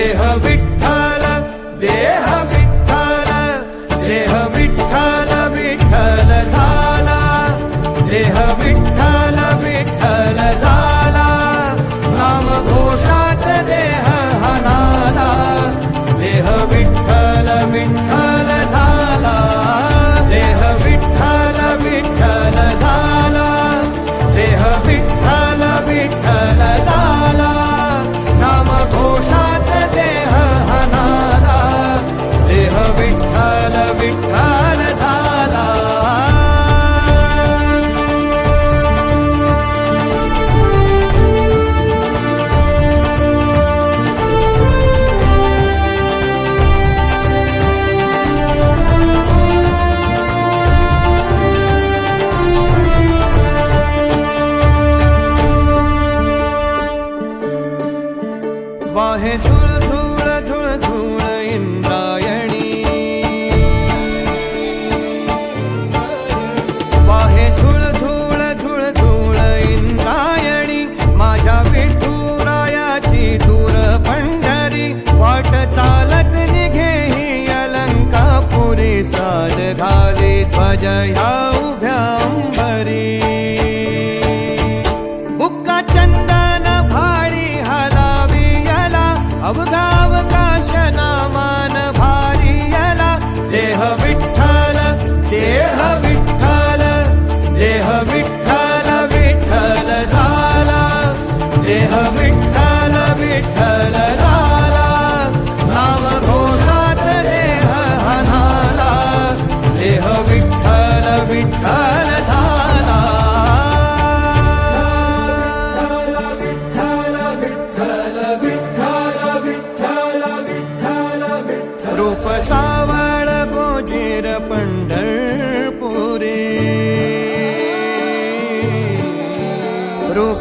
देह विट आहे धुळ धुळ धुळ झुळ इंद्रायणी। वाहे धुळ धुळ धुळ धुळ इंद्रायणी माझ्या विठुरायाची दूर पंढरी वाट चालत निघे ही अलंकापुरी साज घाले ध्वज ह्या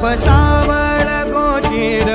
पशावळ गोचिर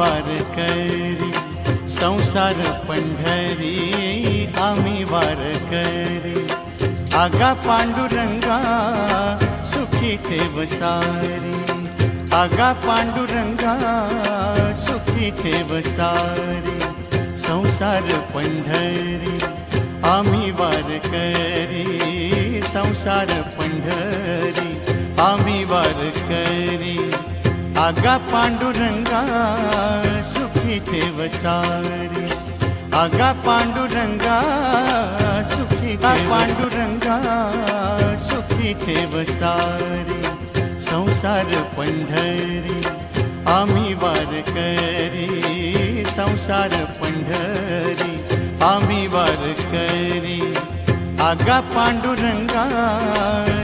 वारकरी संसार पंढरी आम्ही वारकरी आगा पांडुरंगा सुखी ठेव सारी. आगा पांडुरंगा सुखी ठेव सारी. संसार पंढरी आम्ही वारकरी संसार पंढरी आम्ही वारकरी आगा पांडुरंगा सुखी ठेव सारी. आगा पांडुरंगा सुखी पांडुरंगा सुखी ठेव सारी. संसार पंढरी आम्ही वारकरी संसार पंढरी आम्ही वारकरी आगा पांडुरंगा